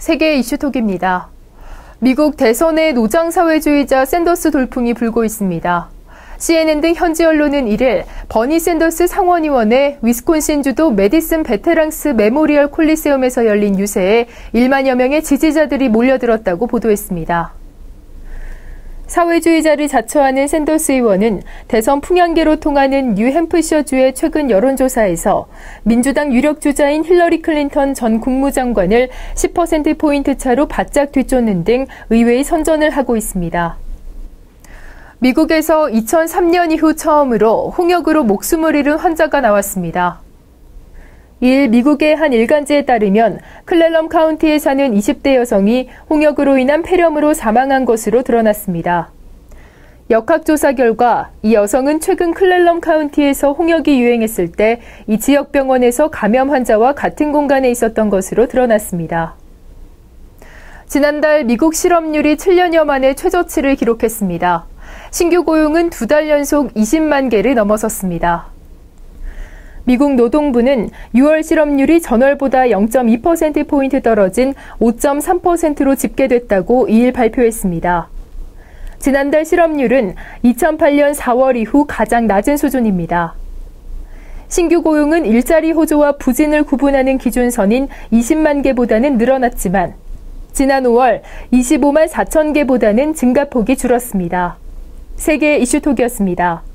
세계 이슈톡입니다. 미국 대선의 노장사회주의자 샌더스 돌풍이 불고 있습니다. CNN 등 현지 언론은 이를 버니 샌더스 상원의원의 위스콘신 주도 메디슨 베테랑스 메모리얼 콜리세움에서 열린 유세에 1만여 명의 지지자들이 몰려들었다고 보도했습니다. 사회주의자를 자처하는 샌더스 의원은 대선 풍향계로 통하는 뉴햄프셔주의 최근 여론조사에서 민주당 유력 주자인 힐러리 클린턴 전 국무장관을 10%포인트 차로 바짝 뒤쫓는 등 의외의 선전을 하고 있습니다. 미국에서 2003년 이후 처음으로 홍역으로 목숨을 잃은 환자가 나왔습니다. 이일 미국의 한 일간지에 따르면 클렐럼 카운티에 사는 20대 여성이 홍역으로 인한 폐렴으로 사망한 것으로 드러났습니다. 역학조사 결과 이 여성은 최근 클렐럼 카운티에서 홍역이 유행했을 때 이 지역 병원에서 감염 환자와 같은 공간에 있었던 것으로 드러났습니다. 지난달 미국 실업률이 7년여 만에 최저치를 기록했습니다. 신규 고용은 두 달 연속 20만 개를 넘어섰습니다. 미국 노동부는 6월 실업률이 전월보다 0.2%포인트 떨어진 5.3%로 집계됐다고 2일 발표했습니다. 지난달 실업률은 2008년 4월 이후 가장 낮은 수준입니다. 신규 고용은 일자리 호조와 부진을 구분하는 기준선인 20만 개보다는 늘어났지만 지난 5월 25만 4천 개보다는 증가폭이 줄었습니다. 세계 이슈톡이었습니다.